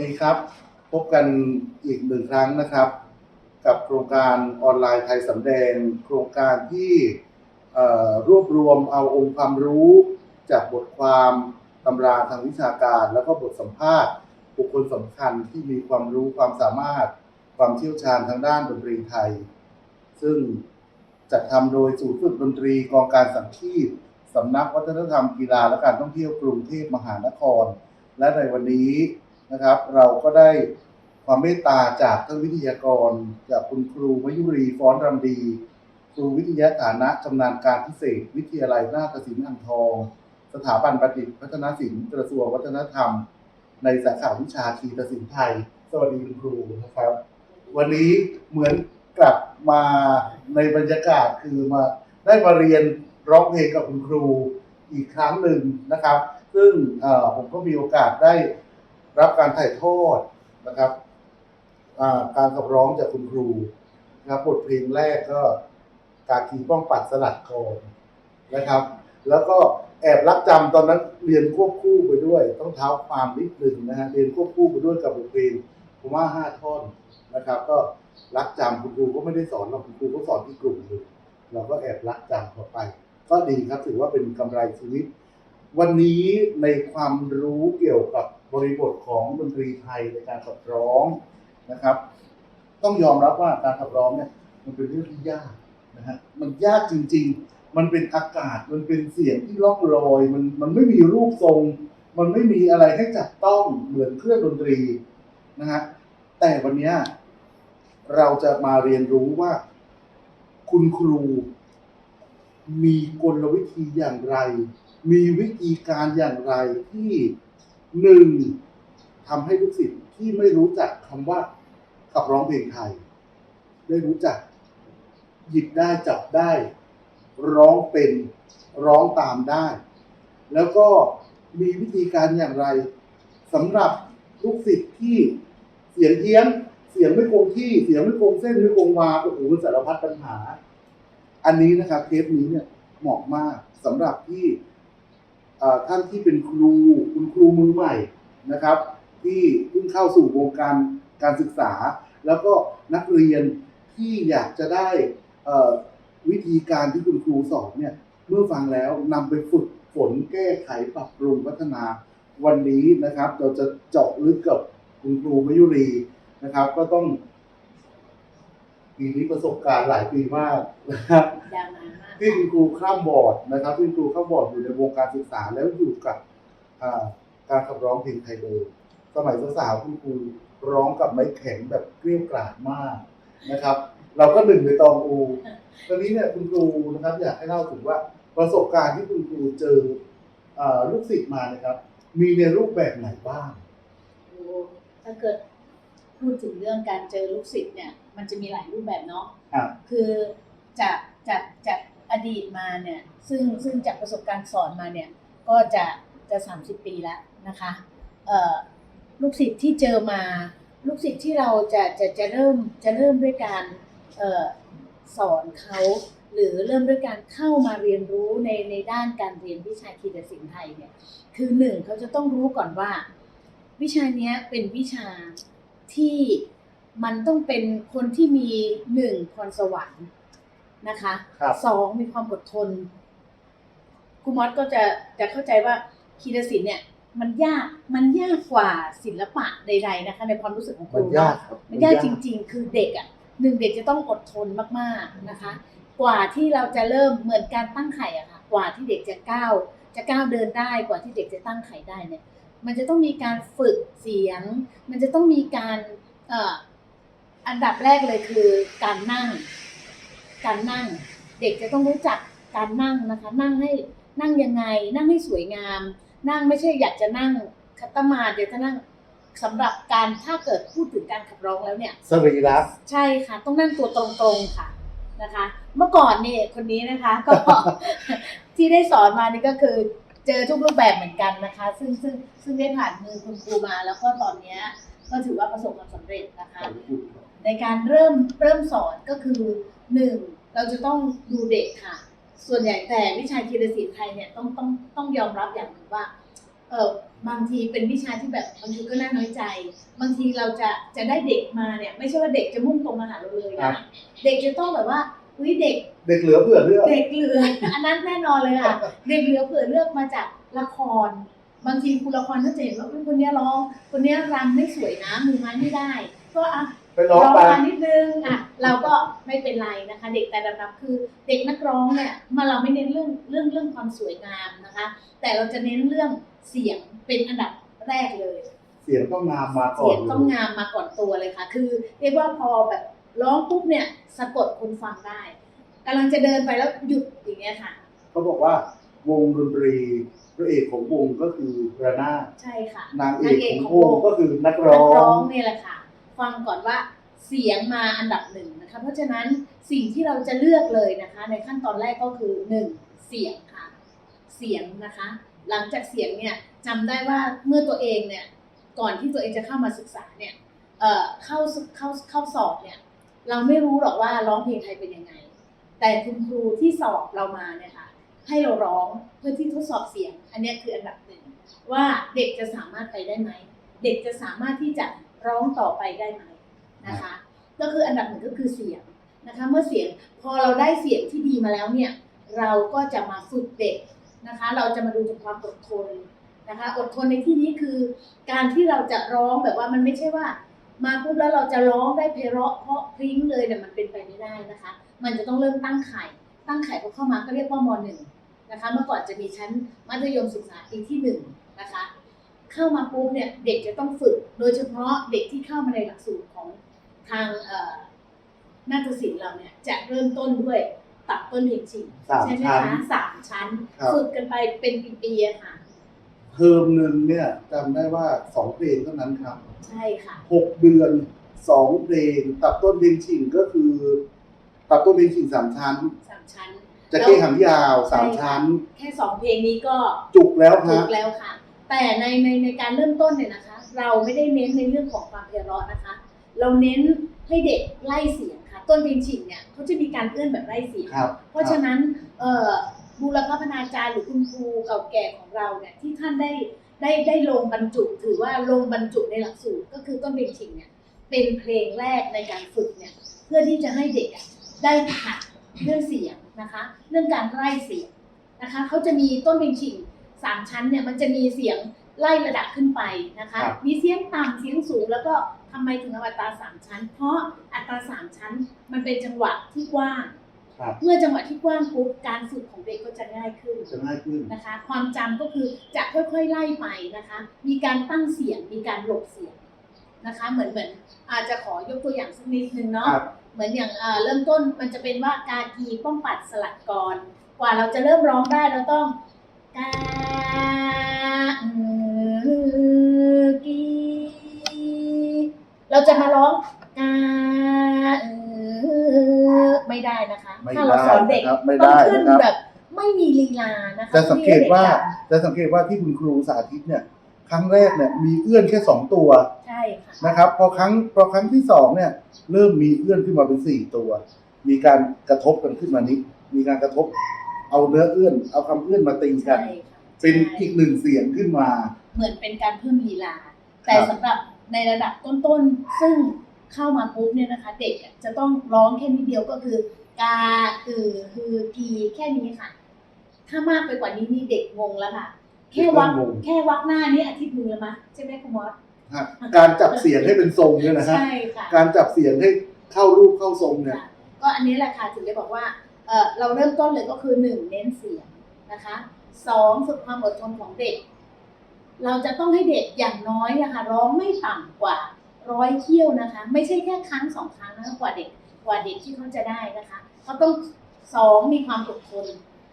สวัสดีครับ พบกันอีกหนึ่งครั้งนะครับ กับโครงการออนไลน์ไทยสำแดง โครงการที่รวบรวมเอาองค์ความรู้ จากบทความตำราทางวิชาการ แล้วก็บทสัมภาษณ์ บุคคลสำคัญที่มีความรู้ความสามารถ ความเชี่ยวชาญทางด้านดนตรีไทย ซึ่งจัดทำโดยศูนย์ฝึกดนตรีกองการสังคีตสำนักวัฒนธรรมกีฬาและการท่องเที่ยวกรุงเทพมหานคร และในวันนี้ นะครับ เราก็ได้ความเมตตาจากท่านวิทยากร จากคุณครูมยุรีฟ้อนรำดี ครูวิทยาฐานะชำนาญการพิเศษ วิทยาลัยนาฏศิลป์อ่างทอง สถาบันบัณฑิตพัฒนศิลป์กระทรวงวัฒนธรรม ในสาขาวิชาคีตศิลป์ไทย สวัสดีคุณครูนะครับ วันนี้เหมือนกลับมาในบรรยากาศคือมาได้มาเรียนร้องเพลงกับคุณครูอีกครั้งหนึ่งนะครับ ซึ่งผมก็มีโอกาสได้ รับการถ่ายทอดนะครับการขับร้องจากคุณครูนะครับบทเพลงแรกก็กากีป้องปัดสลัดคอนนะครับ แล้วก็แอบรักจำตอนนั้นเรียนควบคู่ไปด้วย ต้องเท้าความนิดหนึ่งนะฮะเรียนควบคู่ไปด้วยกับบทเพลงผมว่าห้าท่อนนะครับ ก็รักจำคุณครูก็ไม่ได้สอนเราคุณครูก็สอนที่กลุ่มเลยเราก็แอบรักจำเข้าไป ก็ดีครับถือว่าเป็นกำไรชีวิต วันนี้ในความรู้เกี่ยวกับ บริบทของดนตรีไทยในการขับร้องนะครับ ต้องยอมรับว่าการขับร้องเนี่ยมันเป็นเรื่องที่ยากนะฮะมันยากจริง ๆ มันเป็นอากาศมันเป็นเสียงที่ล่องลอยมันมันไม่มีรูปทรง มันไม่มีอะไรให้จับต้องเหมือนเครื่องดนตรีนะฮะแต่วันนี้เราจะมาเรียนรู้ว่า คุณครูมีกลวิธีอย่างไร มีวิธีการอย่างไรที่ หนึ่งทำให้ลูกศิษย์ที่ไม่รู้จักคำว่าขับร้องเพลงไทย ได้รู้จัก หยิบได้จับได้ ร้องเป็นร้องตามได้ แล้วก็มีวิธีการอย่างไรสำหรับลูกศิษย์ที่เสียงเพี้ยนเสียงไม่คงที่เสียงไม่คงเส้นไม่คงวาโอ้โหมันสารพัดปัญหา อันนี้นะครับเทปนี้เนี่ยเหมาะมากสำหรับที่ ท่านที่เป็นครูคุณครูมือใหม่นะครับ ที่เพิ่งเข้าสู่วงการการศึกษา แล้วก็นักเรียนที่อยากจะได้วิธีการที่คุณครูสอนเนี่ยเมื่อฟังแล้วนำไปฝึกฝนแก้ไขปรับปรุงพัฒนาวันนี้นะครับ เราจะเจาะลึกกับคุณครูมยุรีนะครับ ก็ต้อง ปีนี้ประสบการณ์หลายปีมากนะครับยาวนานมากที่คุณครูข้ามบอร์ดนะครับที่คุณครูข้ามบอร์ดอยู่ในวงการศึกษาแล้วอยู่กับอ่าการขับร้องเพลงไทยเลยสมัยสาวๆคุณครูร้องกับไม้แข็งแบบเกลี้ยกล่อมมากนะครับ เราก็หนึ่งในตองอูตอนนี้เนี่ยคุณครูนะครับ อยากให้เล่าถึงว่าประสบการณ์ที่คุณครูเจออ่าลูกศิษย์มานะครับ มีในรูปแบบไหนบ้างโอ้ถ้าเกิดพูดถึงเรื่องการเจอลูกศิษย์เนี่ย มันจะมีหลายรูปแบบเนาะอะคือจากจากจากอดีตมาเนี่ย ซึ่งซึ่งจากประสบการณ์สอนมาเนี่ย ก็จะจะสามสิบปีแล้วนะคะเอ่อลูกศิษย์ที่เจอมา ลูกศิษย์ที่เราจะจะจะเริ่มจะเริ่มด้วยการเอ่อสอนเขาหรือเริ่มด้วยการเข้ามาเรียนรู้ในในด้านการเรียนวิชาคีตศิลป์ไทยเนี่ย คือหนึ่งเขาจะต้องรู้ก่อนว่า วิชาเนี้ยเป็นวิชาที่ มันต้องเป็นคนที่มีหนึ่งพรสวรรค์นะคะครับสองมีความอดทนครูมอสก็จะจะเข้าใจว่าคีตศิลป์เนี่ย มันยากมันยากกว่าศิลปะใดๆนะคะ ในความรู้สึกของคมันรูยากเนาะครับมันยากจริง ๆ คือเด็กอะหนึ่งเด็กจะต้องอดทนมากๆนะคะ กว่าที่เราจะเริ่มเหมือนการตั้งไข่อะค่ะ กว่าที่เด็กจะก้าวจะก้าวเดินได้กว่าที่เด็กจะตั้งไข่ได้เนี่ย มันจะต้องมีการฝึกเสียง มันจะต้องมีการเอ่ออันดับแรกเลยคือการนั่ง การนั่ง เด็กจะต้องรู้จักการนั่งนะคะ นั่งให้นั่งยังไง นั่งให้สวยงาม นั่งไม่ใช่อยากจะนั่งคัตมาดเดี๋ยวจะนั่งสำหรับการถ้าเกิดพูดถึงการขับร้องแล้วเนี่ยสรีระใช่ค่ะ ต้องนั่งตัวตรงๆค่ะนะคะ เมื่อก่อนนี่คนนี้นะคะก็ ที่ได้สอนมานี่ก็คือเจอทุกรูปแบบเหมือนกันนะคะ ซึ่งซึ่งซึ่งได้ผ่านมือคุณครูมาแล้วก็ตอนเนี้ยก็ถือว่าประสบความสำเร็จนะคะ ในการเริ่มเริ่มสอนก็คือหนึ่งเราจะต้องดูเด็กค่ะ ส่วนใหญ่แต่วิชาคีตศิลป์ไทยเนี่ยต้องต้องต้องยอมรับอย่างหนึ่งว่าเออบางทีเป็นวิชาที่แบบบางทีก็น่าน้อยใจ บางทีเราจะจะได้เด็กมาเนี่ยไม่ใช่ว่าเด็กจะมุ่งตรงมาหาเราเลยครันะบเด็กจะต้องแบบว่าอุ้ยเด็ก เด็กเหลือเผื่อเลือกเด็กเหลืออันนั้นแน่นอนเลยค่ะเด็กเหลือเผื่อเลือกมาจากละคร บางทีครูละครก็จะเห็นว่าอุ๊ยคนเนี้ยร้อง คนเนี้ยรำไม่สวยนะมือไม้ไม่ได้ ก็อะ ไปร้องไป มานิดนึงอะเราก็ไม่เป็นไรนะคะ เด็กแต่ระดับคือเด็กนักร้องเนี่ยมาเราไม่เน้นเรื่องเรื่องเรื่องความสวยงามนะคะ แต่เราจะเน้นเรื่องเสียงเป็นอันดับแรกเลยเสียงต้องงามมาก่อเสีนยงต้องงามมาก่อนตัวเลยค่ะ คือเรียกว่าพอแบบร้องปุ๊บเนี่ยสะกดคนฟังได้กำลังจะเดินไปแล้วหยุดอย่างเงี้ยค่ะเขาบอกว่าวงดนตรีพระเอกของวงก็คือระนาดใช่ค่ะนางเอกของวงก็คือนักร้นัอกร้องงเนี่ยแหละค่ะ ฟังก่อนว่าเสียงมาอันดับหนึ่งนะคะ เพราะฉะนั้นสิ่งที่เราจะเลือกเลยนะคะ ในขั้นตอนแรกก็คือหนึ่งเสียงค่ะ เสียงนะคะ หลังจากเสียงเนี่ยจำได้ว่าเมื่อตัวเองเนี่ยก่อนที่ตัวเองจะเข้ามาศึกษาเนี่ยเอ่อเข้าเข้าเข้าสอบเนี่ยเราไม่รู้หรอกว่าร้องเพลงไทยเป็นยังไง แต่คุณครูที่สอบเรามาเนี่ยค่ะให้เราร้องเพื่อที่ทดสอบเสียง อันนี้คืออันดับหนึ่งว่าเด็กจะสามารถไปได้ไหม เด็กจะสามารถที่จะ ร้องต่อไปได้ไหมนะคะ ก็คืออันดับหนึ่งก็คือเสียงนะคะเมื่อเสียงพอเราได้เสียงที่ดีมาแล้วเนี่ยเราก็จะมาฝึกเด็กนะคะ เราจะมาดูจากความอดทนนะคะ อดทนในที่นี้คือ การที่เราจะร้องแบบว่ามันไม่ใช่ว่า มาปุ๊บแล้วเราจะร้องได้เพราะเพราะพริ้งเลยเนี่ยมันเป็นไปไม่ได้นะคะ มันจะต้องเริ่มตั้งไข่ตั้งไข่พอเข้ามาก็เรียกว่ามหนึ่งนะคะ เมื่อก่อนจะมีชั้นมัธยมศึกษาปีที่หนึ่งนะคะ เข้ามาปุ๊บเนี่ยเด็กจะต้องฝึก โดยเฉพาะเด็กที่เข้ามาในหลักสูตรของทางเอ่อนาฏศิลป์เราเนี่ยจะเริ่มต้นด้วยตัดต้นเพลงชิงสามใช่ไหมชั้นคะสามชั้นครับฝึกกันไปเป็นปีๆอะค่ะเทอมหนึ่งเนี่ยจำได้ว่าสองเพลงเท่านั้นครับ ใช่ค่ะหกเดือนสองเพลง ตับต้นเพลงชิงก็คือ ตับต้นเพลงชิงสามชั้นสามชั้นจะเก้หางยาวสามชั้น แค่สองเพลงนี้ก็จุกแล้วถูฮะกแล้วค่ะ แต่ในในในการเริ่มต้นเนี่ยนะคะ เราไม่ได้เน้นในเรื่องของความเพเราะนะคะ เราเน้นให้เด็กไล่เสียงค่ะ ต้นเพลงฉิงเนี่ยเขาจะมีการเอื้อนแบบไล่เสียง ครับเพราะฉะนั้นเอ่อบูรพนาจารย์หรือคุณครูเก่าแก่ของเราเนี่ยที่ท่านได้ได้ได้ลงบรรจุถือว่าลงบรรจุในหลักสูตรก็คือต้นเพลงฉิงเนี่ยเป็นเพลงแรกในการฝึกเนี่ยเพื่อที่จะให้เด็กอะได้หัดเรื่องเสียงนะคะ เรื่องการไล่เสียงนะคะเขาจะมีต้นเพลงฉิง สามชั้นเนี่ยมันจะมีเสียงไล่ระดับขึ้นไปนะคะครับมีเสียงต่ำเสียงสูง แล้วก็ทำไมถึงเอาอัตราสามชั้น เพราะอัตราสามชั้นมันเป็นจังหวะที่กว้างครับเมื่อจังหวะที่กว้างปุ๊บการฝึกของเด็กก็จะง่ายขึ้นจะง่ายขึ้นนะคะ ความจำก็คือจะค่อยๆไล่ไปนะคะ มีการตั้งเสียงมีการหลบเสียงนะคะ เหมือนเหมือนอาจจะขอยกตัวอย่างสักนิดนึงเนาะครับเหมือนอย่างเอ่อเริ่มต้นมันจะเป็นว่ากากีป้องปัดสลัดกรกว่าเราจะเริ่มร้องได้เราต้อง กาอือกีเราจะมาร้องกาอือไม่ได้นะคะ ไม่ถ้าเราสอนเด็กได้นะครับไม่ต้อได้งขึ้นนะครับ แบบไม่มีลีลานะคะจะสังเกตว่าพื่อให้ด็กจจะสังเกตว่าที่คุณครูสาธิตเนี่ยครั้งแรกเนี่ยมีเอื้อนแค่สองตัวำใช่ค่ะ นะครับพอครั้งพอครั้งที่สองเนี่ยเริ่มมีเอื้อนขึ้นมาเป็นสี่ตัว มีการกระทบกันขึ้นมานิดมีการกระทบ เอาเนื้อเอื้อน เอาคำเอื้อนมาตีกัน ใช่ค่ะเป็นใช่อีกหนึ่งเสียงขึ้นมา เหมือนเป็นการเพิ่มลีลา แต่ครับ สำหรับในระดับต้นๆ ซึ่งเข้ามาปุ๊บเนี่ยนะคะ เด็กอะจะต้องร้องแค่นิดเดียวก็คือกาอือฮือกีแค่นี้ค่ะ ถ้ามากไปกว่านี้นี่เด็กงงแล้วค่ะ แค่วักเด็กเริ่มงงแค่วักหน้านี่อาทิตย์หนึงแล้วมะใช่ไหมคุณมอสฮะการจับเสียงให้เป็นทรงเนี่ยนะฮะใช่ค่ะ การจับเสียงให้เข้ารูปเข้าทรงเนี่ยค่ะก็อันนี้แหละค่ะถึงได้บอกว่า เราเริ่มต้นเลยก็คือหนึ่งเน้นเสียงนะคะสองฝึกความอดทนของเด็ก เราจะต้องให้เด็กอย่างน้อยนะคะร้องไม่ต่ำกว่าร้อยเที่ยวนะคะ ไม่ใช่แค่ครั้งสองครั้งนะกว่าเด็กกว่าเด็กที่เขาจะได้นะคะเขาต้องสองมีความอดทน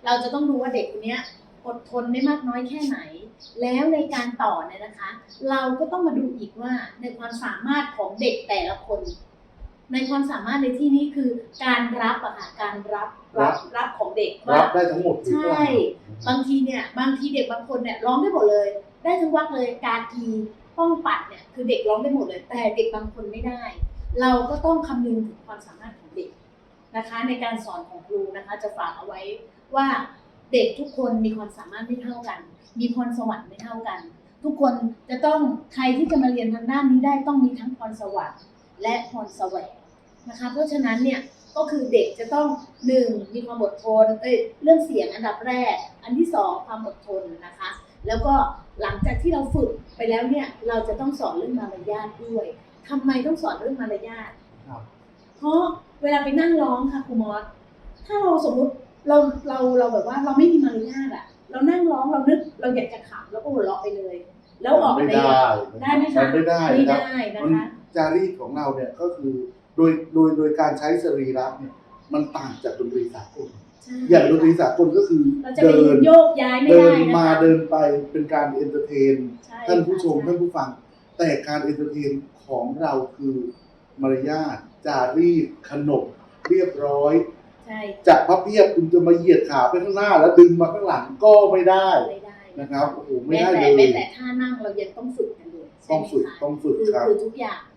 เราจะต้องดูว่าเด็กคนเนี้ยอดทนได้มากน้อยแค่ไหน แล้วในการต่อเนี่ยนะคะ เราก็ต้องมาดูอีกว่าในความสามารถของเด็กแต่ละคน ในความสามารถในที่นี้คือการรับอะค่ะการรับรับรับของเด็กรัว่า บได้ทั้งหมดหรือเปล่าใช่ บางทีเนี่ยบางทีเด็กบางคนเนี่ยร้องได้หมดเลย ได้ทั้งวักเลยกากีป้องปัดเนี่ยคือเด็กร้องได้หมดเลย แต่เด็กบางคนไม่ได้ เราก็ต้องคำนึงถึงความสามารถของเด็กนะคะ ในการสอนของครูนะคะ จะฝากเอาไว้ว่าเด็กทุกคนมีความสามารถไม่เท่ากัน มีพรสวรรค์ไม่เท่ากัน ทุกคนจะต้องใครที่จะมาเรียนทางด้านนี้ได้ต้องมีทั้งพรสวรรค์และพรแสวง นะคะ เพราะฉะนั้นเนี่ยก็คือเด็กจะต้องหนึ่งมีความอดทนเอ้ยเรื่องเสียงอันดับแรก อันที่สองความอดทนนะคะ แล้วก็หลังจากที่เราฝึกไปแล้วเนี่ยเราจะต้องสอนเรื่องมารยาทด้วยทำไมต้องสอนเรื่องมารยาทครับเพราะเวลาไปนั่งร้องค่ะครูมอสถ้าเราสมมุติเราเราเราแบบว่าเราไม่มีมารยาทอะเรานั่งร้องเรานึกเราอยากจะขำแล้วก็หัวเราะไปเลย แล้วออกไม่ในได้ได้ไหมคะนไม่ได้ไม่นะครับได้นะมันคะจารีตของเราเนี่ยก็คือ โดยโดยโดยการใช้สรีระเนี่ยมันต่างจากดนตรีสากลใช่อย่างดนตรีสากลก็คือเราจะไปเดินโยกย้ายไม่เดิได้นนะคะมาเดินไปเป็นการเอนเตอร์เทนใช่ท่านผู้ชมค่ะท่านผู้ฟัง แต่การเอนเตอร์เทนของเราคือมารยาทจารีตขนบเรียบร้อยใช่จากพับเพียบคุณจะมาเหยียดขาไปข้างหน้า แล้วดึงมาข้างหลังก็ไม่ได้ไม่ได้นะครับโอ้โหไม่แม้ได้แต่เลแม้ยแต่ท่านั่งเรายังต้องฝึกกันเลยใช่ต้องไหมฝึกคะต้องฝึกคือครับคือทุกอย่างนะคะ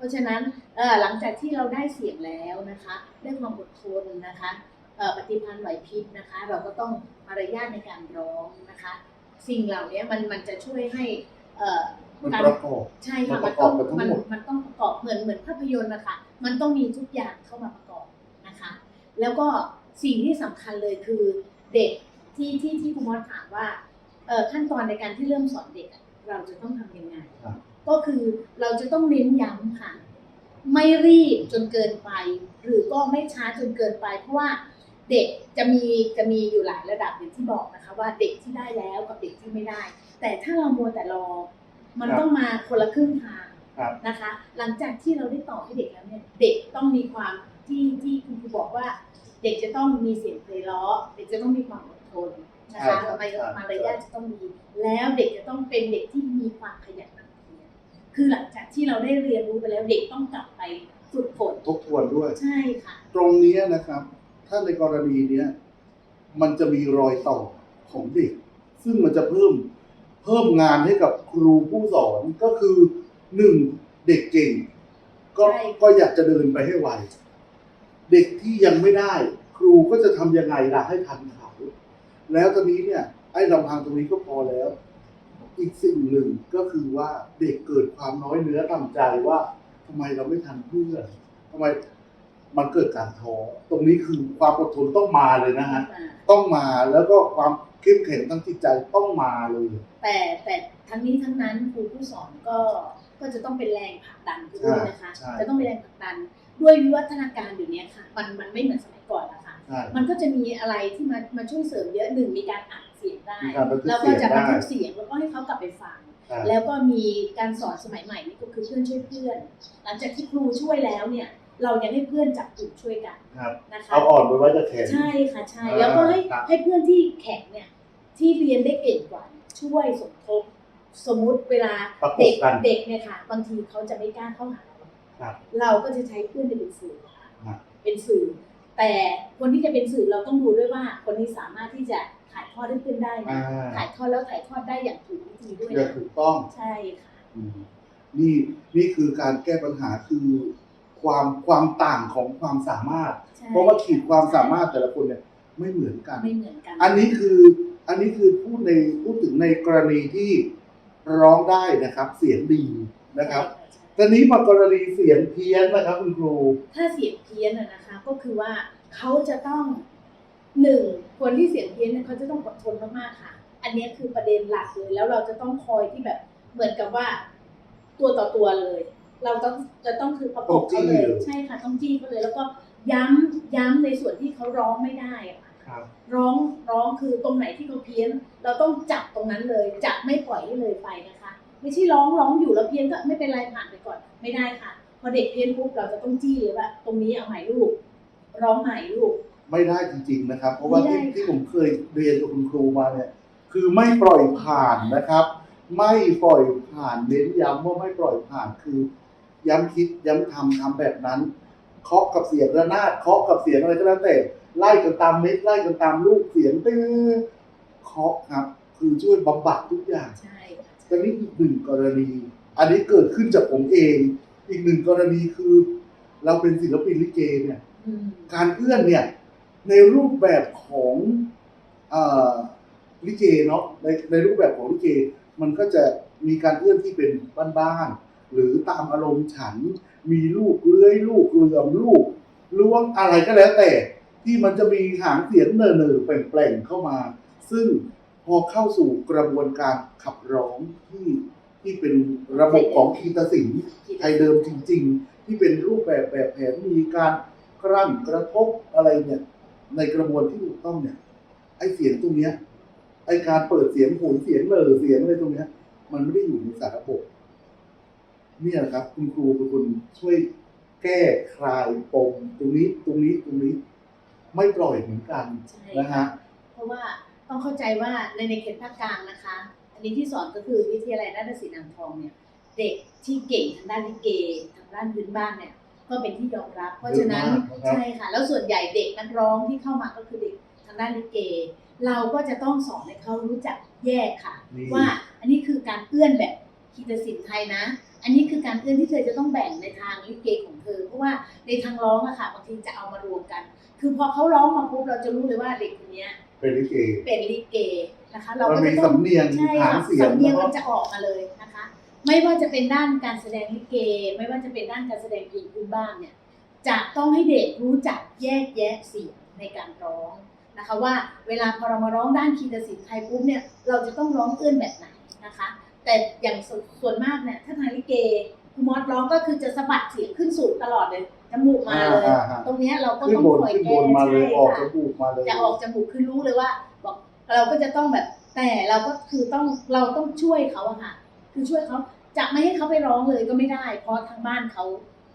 เพราะฉะนั้นเอ่อหลังจากที่เราได้เสียงแล้วนะคะได้ความอดทนนะคะเอ่อปฏิพันธ์ไหวพริบนะคะ เราก็ต้องมารยาทในการร้องนะคะ สิ่งเหล่านี้มันมันจะช่วยให้เอ่อมันการประกอบใช่ค่ะมัมันนประกอต้บองกันทั้งมันหมดมันต้องประกอบเหมือนเหมือนภาพยนตร์นะคะมันต้องมีทุกอย่างเข้ามาประกอบนะคะ แล้วก็สิ่งที่สำคัญเลยคือเด็กที่ที่ที่คุณมอสถามว่าเอ่อขั้นตอนในการที่เริ่มสอนเด็กอะเราจะต้องทำยังไงครับ ก็คือเราจะต้องเน้นย้ำค่ะ ไม่รีบจนเกินไป หรือก็ไม่ช้าจนเกินไป เพราะว่าเด็กจะมีจะมีอยู่หลายระดับอย่างที่บอกนะคะ ว่าเด็กที่ได้แล้วกับเด็กที่ไม่ได้ แต่ถ้าเรามัวแต่รอ มันครับ ต้องมาคนละครึ่งทางครับ นะคะ หลังจากที่เราได้ต่อให้เด็กแล้วเนี่ยเด็กต้องมีความที่ที่คุณครูบอกว่า เด็กจะต้องมีเสียงเพลย์ล้อเด็กจะต้องมีความอดทนนะใช่คะครับ มารใช่มารยาทจะต้องมีแล้วเด็กจะต้องเป็นเด็กที่มีความขยันหมั่นเพียร คือหลังจากที่เราได้เรียนรู้ไปแล้วเด็กต้องกลับไปฝึกฝนทบทวนด้วย ใช่ค่ะ ตรงเนี้ยนะครับ ถ้าในกรณีเนี้ยมันจะมีรอยต่อของเด็ก ซึ่งมันจะเพิ่มเพิ่มงานให้กับครูผู้สอนก็คือหนึ่งเด็กเก่ง ก็ใช่ ก็อยากจะเดินไปให้ไวเด็กที่ยังไม่ได้ ครูก็จะทำยังไงล่ะให้ทันเขาแล้วตอนนี้เนี่ยไอ้ลำพังตรงนี้ก็พอแล้ว อีกสิ่งหนึ่งก็คือว่าเด็กเกิดความน้อยเนื้อต่ำใจว่าทำไมเราไม่ทันเพื่อนทำไมมันเกิดการท้อตรงนี้คือความอดทนต้องมาเลยนะฮะต้องมาแล้วก็ความเข้มแข็งทางจิตใจต้องมาเลย แต่แต่ทั้งนี้ทั้งนั้นครูผู้สอนก็ก็จะต้องเป็นแรงผลักดันด้วยนะคะใช่จะต้องเป็นแรงผลักดันด้วยวิวัฒนาการอยู่เนี้ยค่ะ มันมันไม่เหมือนสมัยก่อนแล้วค่ะใช่มันก็จะมีอะไรที่มามาช่วยเสริมเยอะหนึ่งมีการอัด เสียงได้ มีการบันทึกแล้วเสีก็ยงจะบันได้ ทึกเสียงแล้วก็ให้เขากลับไปฟังใช่แล้วก็มีการสอนสมัยใหม่นี่ก็คือเพื่อนช่วยเพื่อน หลังจากที่ครูช่วยแล้วเนี่ย เรายังให้เพื่อนจับกลุ่มช่วยกันครับ นะคะ เอาอ่อนไปไว้จะแข็งใช่ค่ะใช่อ่าแล้วก็ให้ครับ ให้เพื่อนที่แข็งเนี่ยที่เรียนได้เก่งกว่าช่วยสมทบสมมุติเวลาประกเด็บกกัน เด็กเนี่ยค่ะบางทีเขาจะไม่กล้าเข้าหาเราครับเราก็จะใช้เพื่อนเป็นสื่อค่ะครับ เป็นสื่อ แต่คนที่จะเป็นสื่อเราต้องดูด้วยว่าคนนี้สามารถที่จะถ่ายท อดให้เพื่อนได้นะอ่าถ่ายทอดแล้วถ่ายทอดได้อย่างถูกวิธีด้วยอย่างนะถูกต้อง ใช่ค่ะอืมนี่นี่คือการแก้ปัญหาคือความความต่างของความสามารถ ใช่เพราะว่าขีดความสามารถแต่ละคนเนี่ยไม่เหมือนกัน ไม่เหมือนกันอันนี้คืออันนี้คือพูดในพูดถึงในกรณีที่ร้องได้นะครับ เสียงดีนะครับใช่ใช่ตอนนี้มากรณีเสียงเพี้ยนนะครับคุณครู ถ้าเสียงเพี้ยนอะนะคะก็คือว่าเขาจะต้อง หนึ่งคนที่เสียงเพี้ยนเนี่ยเขาจะต้องอดทนมากๆค่ะ อันนี้คือประเด็นหลักเลยแล้วเราจะต้องคอยที่แบบเหมือนกับว่า ตัวต่อตัวเลย เราต้องจะต้องคือประกบเขาเลยต้องจี้เลยใช่ค่ะต้องจี้เขาเลย แล้วก็ย้ำย้ำในส่วนที่เขาร้องไม่ได้อะค่ะครับร้องร้องคือตรงไหนที่เขาเพี้ยน เราต้องจับตรงนั้นเลยจับไม่ปล่อยให้เลยไปนะคะ ไม่ใช่ร้องร้องอยู่แล้วเพี้ยนก็ไม่เป็นไรผ่านไปก่อนไม่ได้ค่ะ พอเด็กเพี้ยนปุ๊บเราจะต้องจี้เลยว่าตรงนี้เอาใหม่ลูก ร้องใหม่ลูก ไม่ได้จริง ๆ นะครับ เพราะว่าไม่ที่ได้ค่ะที่ผมเคยเรียนกับคุณครูมาเนี่ย คือไม่ปล่อยผ่านนะครับ ไม่ปล่อยผ่านเน้นย้ำว่าไม่ปล่อยผ่านคือ ย้ำคิดย้ำทำทำแบบนั้นเคาะกับเสียงระนาดเคาะกับเสียงอะไรก็แล้วแต่ไล่กันตามเม็ดไล่กันตามลูกเสียงตื้อเคาะครับ คือช่วยบำบัดทุกอย่างใช่ค่ะแต่นี่อีกหนึ่งกรณี อันนี้เกิดขึ้นจากผมเอง อีกหนึ่งกรณีคือ เราเป็นศิลปินลิเกเนี่ยอืมการเอื้อนเนี่ย ในรูปแบบของอลิเกเนาะในในรูปแบบของลิเก มันก็จะมีการเอื้อนที่เป็นบ้านๆหรือตามอารมณ์ฉัน มีลูกเลื้อยลูกเรือมลูกล้วงอะไรก็แล้วแต่ ที่มันจะมีหางเสียงเนอๆแปลงๆเข้ามา ซึ่งพอเข้าสู่กระบวนการขับร้องที่ที่เป็นระบบของคีตศิลป์ไทยเดิมจริง ๆ ที่เป็นรูปแบบแบบแผนมีการกรั่นกระทบอะไรเนี่ย ในกระบวนที่ถูกต้องเนี่ย ไอเสียงตรงเนี้ย ไอการเปิดเสียงโหนเสียงเหลอเสียงอะไรตรงเนี้ย มันไม่ได้อยู่ในสารระบบเนี่ยนะครับ คุณครูเป็นคนช่วยแก้คลายปมตรงนี้ตรงนี้ตรงนี้ ไม่ปล่อยเหมือนกันใช่นะฮะเพราะว่าต้องเข้าใจว่าในในเขตภาคกลางนะคะ อันนี้ที่สอนก็คือวิทยาลัยนาฏศิลป์อ่างทองเนี่ย เด็กที่เก่งทางด้านลิเกทางด้านพื้นบ้านเนี่ย ก็เป็นที่ยอมรับ เพราะฉะนั้นเยอะมากนะครับใช่ค่ะ แล้วส่วนใหญ่เด็กนักร้องที่เข้ามาก็คือเด็กทางด้านลิเก เราก็จะต้องสอนให้เขารู้จักแยกค่ะ นี่ ว่าอันนี้คือการเอื้อนแบบคีตศิลป์ไทยนะ อันนี้คือการเอื้อนที่เธอจะต้องแบ่งในทางลิเกของเธอ เพราะว่าในทางร้องอะค่ะบางทีจะเอามารวมกัน คือพอเขาร้องมาปุ๊บเราจะรู้เลยว่าเด็กคนเนี้ย เป็นลิเก เป็นลิเกนะคะ เรามันก็มีจะต้องสำเนียงใช่หางค่ะเสียงสำเนียงแล้วก็มันจะออกมาเลยนะคะ ไม่ว่าจะเป็นด้านการแสดงลิเก ไม่ว่าจะเป็นด้านการแสดงเพลงพื้นบ้านเนี่ยจะต้องให้เด็กรู้จักแยกแยะเสียงในการร้องนะคะว่าเวลาพอเรามาร้องด้านคีตศิลป์ไทยปุ๊บเนี่ยเราจะต้องร้องเอื้อนแบบไหนนะคะ แต่อย่างสส่วนมากเนี่ยถ้าทางลิเกคุณมอสร้องก็คือจะสะบัดเสียงขึ้นสูงตลอดเลยจมูกมาเลยอ่าอ่าตรงเนี้ยเราก็ขึ้นต้องบนคอยขึ้นบแก้นมาเลยใช่ออกจค่ะมูกมาเลยจะออกจมูกคือรู้เลยว่า บอกเราก็จะต้องแบบแต่เราก็คือต้องเราต้องช่วยเขาอะค่ะ คือช่วยเขาจะไม่ให้เขาไปร้องเลยก็ไม่ได้ เพราะทางบ้านเขา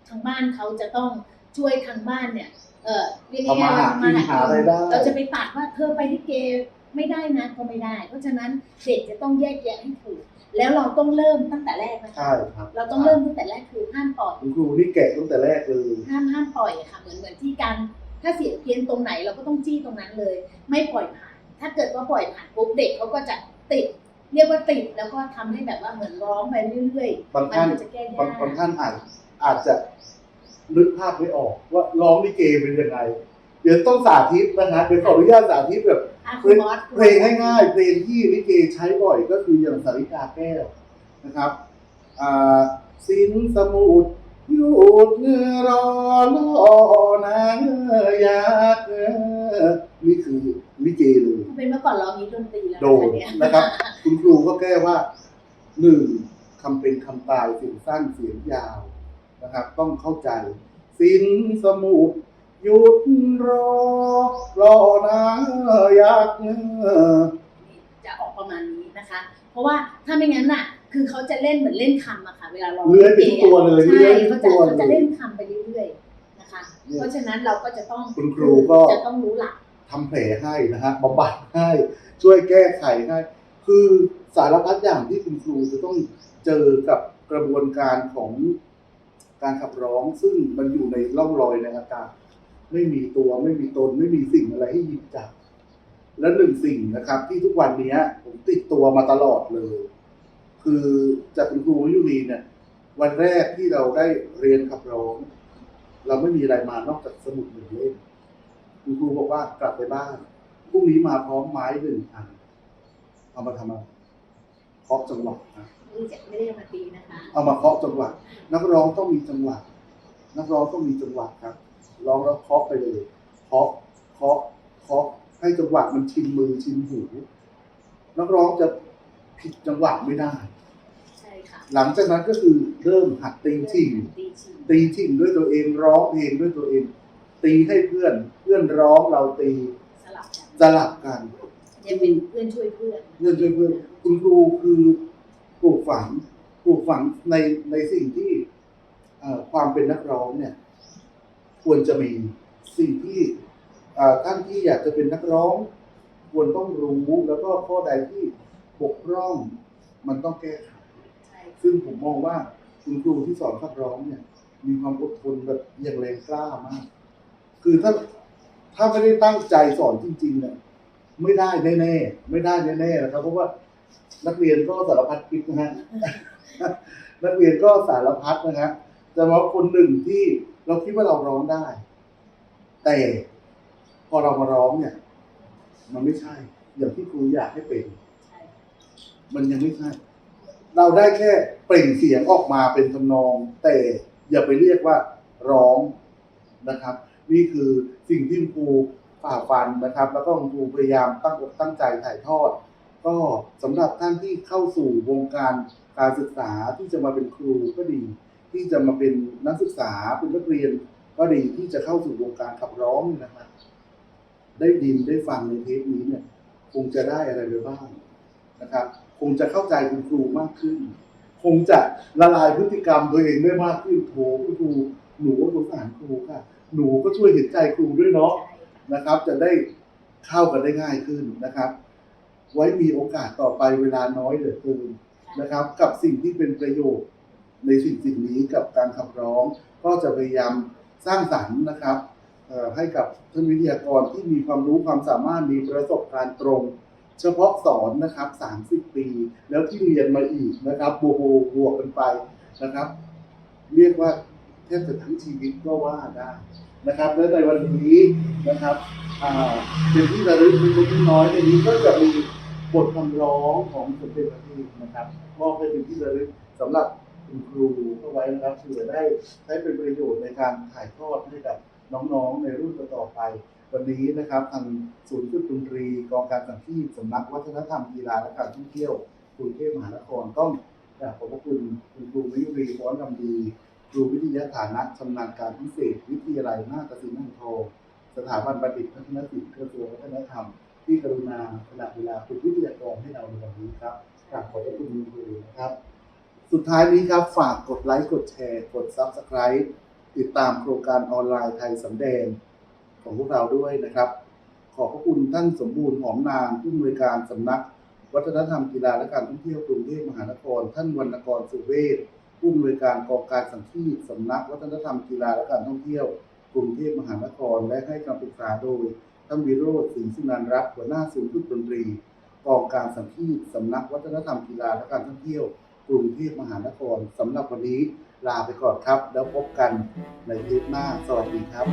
ทางบ้านเขาจะต้องช่วยทางบ้านเนี่ย เออเรียกทำมาง่ายๆหาว่ากินหารายได้เราจะไปตัดว่าเธอไปที่เกไม่ได้นะก็ไม่ได้ เพราะฉะนั้นเด็กจะต้องแยกแยะให้ถูก แล้วเราต้องเริ่มตั้งแต่แรกนะคะใช่ครับเราต้องเริ่มตั้งแต่แรกคือห้ามปล่อยคุณครูนี่แกะตั้งแต่แรกเลยห้ามห้ามปล่อยอะค่ะ เหมือนเหมือนที่การถ้าเสียงเพี้ยนตรงไหนเราก็ต้องจี้ตรงนั้นเลย ไม่ปล่อยผ่าน ถ้าเกิดว่าปล่อยผ่านปุ๊บเด็กเขาก็จะติด เรียกว่าติดแล้วก็ทำให้แบบว่าเหมือนร้องไปเรื่อยบางๆมัท่านก็จะแก้ยาบางกบางท่านอาจอาจจะนึกภาพไม่ออกว่าร้องลิเกเป็นยังไง เดี๋ยวต้องสาธิตนะฮะเดี๋ยวขออนุญาตสาธิตแบบ อะคุณมอสเพลงง่ายๆเพลงที่ลิเกใช้บ่อยก็คืออย่างสาริกาแก้วนะครับอ่าสินสมุดหยุดเนื้อรอลอนางอยากเออนี่คือ ลิเกเลยเป็นเมื่อก่อนร้องนี้ดนตรีแล้วโดนเนี่ยนะครับ คุณครูก็แก้ว่าหนึ่งคำเป็นคำตายเสียงสั้นเสียงยาวนะครับ ต้องเข้าใจ สินสมุดหยุดรอ รอนะอยากเนื้อจะออกประมาณนี้นะคะ เพราะว่าถ้าไม่งั้นน่ะ คือเขาจะเล่นเหมือนเล่นคำอะค่ะ เวลาร้องเลื้อยไปทุกตัวเลยใช่เลื้อยไปทุเขากจะตัวเขาจะเลเล่ยนคำไปเรื่อยๆนะคะเนี่ยเพราะฉะนั้นเราก็จะต้องคุณครูก็จะต้องรู้หลัก ทำแผลให้นะฮะบำบัดให้ช่วยแก้ไขให้คือสารพัดอย่างที่คุณครูจะต้องเจอกับกระบวนการของการขับร้อง ซึ่งมันอยู่ในร่องรอยในอากาศไม่มีตัวไม่มีตน ไม่มีสิ่งอะไรให้หยิบจับและหนึ่งสิ่งนะครับ ที่ทุกวันนี้ผมติดตัวมาตลอดเลย คือจากคุณครูยุรีเนี่ย วันแรกที่เราได้เรียนขับร้อง เราไม่มีอะไรมานอกจากสมุดหนึ่งเล่ม คุณครูบอกว่ากลับไปบ้านพรุ่งนี้มาพร้อมไม้หนึ่งอันเอามาทำอะไรเคาะจังหวะนะนี่จะไม่ได้มาตีนะคะ เอามาเคาะจังหวะนักร้องต้องมีจังหวะนักร้องต้องมีจังหวะครับร้องแล้วเคาะไปเลยเคาะเคาะเคาะให้จังหวะมันชินมือชินหูนักร้องจะผิดจังหวะไม่ได้ใช่ค่ะหลังจากนั้นก็คือเริ่มหัดตีชิงตีชิงตีชิงด้วยตัวเองร้องเพลงด้วยตัวเอง ตีให้เพื่อน เพื่อนร้องเราตีสลับกันสลับกันจะเป็นเพื่อนช่วยเพื่อนเพื่อนช่วยเพื่อนคุณครูคือปลูกฝังปลูกฝังในในสิ่งที่เอ่อความเป็นนักร้องเนี่ย ควรจะมีสิ่งที่เอ่อท่านที่อยากจะเป็นนักร้อง ควรต้องรู้แล้วก็ข้อใดที่บกพร่อง มันต้องแก้ไขใช่ซึ่งผมมองว่าคุณครูที่สอนขับร้องเนี่ย มีความอดทนแบบอย่างแรงกล้ามาก คือถ้าถ้าไม่ได้ตั้งใจสอนจริงๆเนี่ยไม่ได้แน่ๆไม่ได้แน่ๆนะครับ เพราะว่านักเรียนก็สารพัดคิดนะฮะนักเรียนก็สารพัดนะฮะแต่ว่าคนหนึ่งที่เราคิดว่าเราร้องได้ แต่พอเรามาร้องเนี่ย มันไม่ใช่ อย่างที่ครูอยากให้เป็น มันยังไม่ใช่ เราได้แค่เปล่งเสียงออกมาเป็นทำนอง แต่อย่าไปเรียกว่าร้องนะครับ นี่คือสิ่งที่ครูฝ่าฟันนะครับ แล้วก็ครูพยายามตั้งอกตั้งใจถ่ายทอด ก็สำหรับท่านที่เข้าสู่วงการการศึกษาที่จะมาเป็นครูก็ดี ที่จะมาเป็นนักศึกษาเป็นนักเรียน ก็ดีที่จะเข้าสู่วงการขับร้องเนี่ยนะครับได้ดินได้ฟังในเทปนี้เนี่ย คงจะได้อะไรไปบ้างนะครับ คงจะเข้าใจคุณครูมากขึ้น คงจะละลายพฤติกรรมตัวเองได้มากขึ้นโถคุณครูหนูก็สงสารครูค่ะ หนูก็ช่วยเห็นใจครูด้วยเนาะนะครับ จะได้เข้ากันได้ง่ายขึ้นนะครับ ไว้มีโอกาสต่อไปเวลาน้อยเหลือเกินนะครับ กับสิ่งที่เป็นประโยชน์ในสิ่งสิ่งนี้กับการขับร้อง ก็จะพยายามสร้างสรรค์นะครับให้กับท่านวิทยากรที่มีความรู้ความสามารถมีประสบการณ์ตรง เฉพาะสอนนะครับ 30 ปี แล้วที่เรียนมาอีกนะครับบวกบวกกันไปนะครับ เรียกว่า แทบจะทั้งชีวิตก็ว่าได้นะครับ และในวันนี้นะครับอ่าเป็นที่ระลึกเป็นที่น้อยในนี้ก็จะมีบทคำร้องของสมเด็จพระเทพนะครับมอบให้เป็นที่ระลึกสำหรับคุณครูเข้าไว้นะครับเผื่อได้ใช้เป็นประโยชน์ในการถ่ายทอดให้กับน้องๆในรุ่นต่อไป วันนี้นะครับทางศูนย์ฝึกดนตรีกองการสังคีตสำนักวัฒนธรรมกีฬาและการท่องเที่ยวกรุงเทพมหานครต้องขอบพระคุณคุณครูวิยุรีฟ้อนคำดี รูวิทยาฐานะชำนาญการพิเศษ วิทยาลัยนาฏศิลป์อ่างทสถาบันบัณฑิตพัฒนศิลป์กระทรวงวัฒนธรรม ที่กรุณาขณะเวลาเป็นวิทยากรให้เราในวันนี้ครับกราบขอบพระคุณคุณครูนะครับ สุดท้ายนี้ครับฝากกดไลค์กดแชร์ กด Subscribe ติดตามโครงการออนไลน์ไทยสำแดงของพวกเราด้วยนะครับ ขอบพระคุณท่านสมบูรณ์หอมนามผู้อำนวยการสำนัก วัฒนธรรมกีฬาและการท่องเที่ยวกรุงเทพมหานคร ท่านวรรณกรสุเวช ผู้อำนวยการกองการสังคีตสำนักวัฒนธรรมกีฬาและการท่องเที่ยวกรุงเทพมหานคร และให้คำปรึกษาโดยท่านวิโรจน์ศรีสุนันรัตน์หัวหน้าศูนย์ฝึกดนตรีกองการสังคีตสำนักวัฒนธรรมกีฬาและการท่องเที่ยวกรุงเทพมหานครสำหรับวันนี้ลาไปก่อนครับ แล้วพบกันในเทปหน้า สวัสดีครับ